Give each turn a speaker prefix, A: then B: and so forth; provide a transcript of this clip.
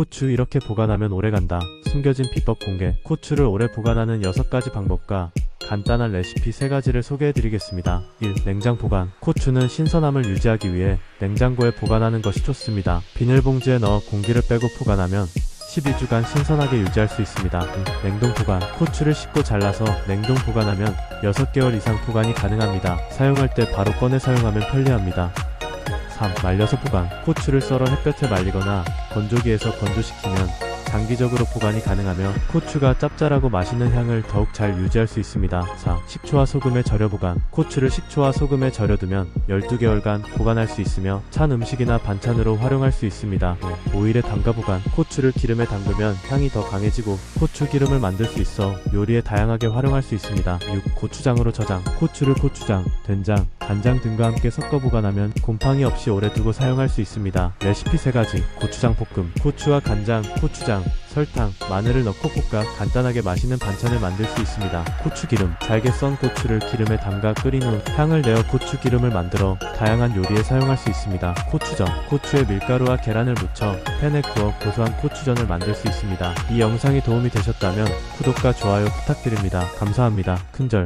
A: 고추 이렇게 보관하면 오래간다. 숨겨진 비법 공개. 고추를 오래 보관하는 6가지 방법과 간단한 레시피 3가지를 소개해드리겠습니다. 1. 냉장 보관. 고추는 신선함을 유지하기 위해 냉장고에 보관하는 것이 좋습니다. 비닐봉지에 넣어 공기를 빼고 보관하면 12주간 신선하게 유지할 수 있습니다. 2. 냉동 보관. 고추를 씻고 잘라서 냉동 보관하면 6개월 이상 보관이 가능합니다. 사용할 때 바로 꺼내 사용하면 편리합니다. 3. 말려서 보관. 고추를 썰어 햇볕에 말리거나 건조기에서 건조시키면 장기적으로 보관이 가능하며 고추가 짭짤하고 맛있는 향을 더욱 잘 유지할 수 있습니다. 4. 식초와 소금에 절여 보관. 고추를 식초와 소금에 절여두면 12개월간 보관할 수 있으며 찬 음식이나 반찬으로 활용할 수 있습니다. 5. 오일에 담가 보관. 고추를 기름에 담그면 향이 더 강해지고 고추 기름을 만들 수 있어 요리에 다양하게 활용할 수 있습니다. 6. 고추장으로 저장. 고추를 고추장, 된장, 간장 등과 함께 섞어 보관하면 곰팡이 없이 오래 두고 사용할 수 있습니다. 레시피 3가지. 고추장 볶음. 고추와 간장, 고추장, 설탕, 마늘을 넣고 볶아 간단하게 맛있는 반찬을 만들 수 있습니다. 고추기름. 잘게 썬 고추를 기름에 담가 끓인 후 향을 내어 고추기름을 만들어 다양한 요리에 사용할 수 있습니다. 고추전. 고추에 밀가루와 계란을 묻혀 팬에 구워 고소한 고추전을 만들 수 있습니다. 이 영상이 도움이 되셨다면 구독과 좋아요 부탁드립니다. 감사합니다. 큰절.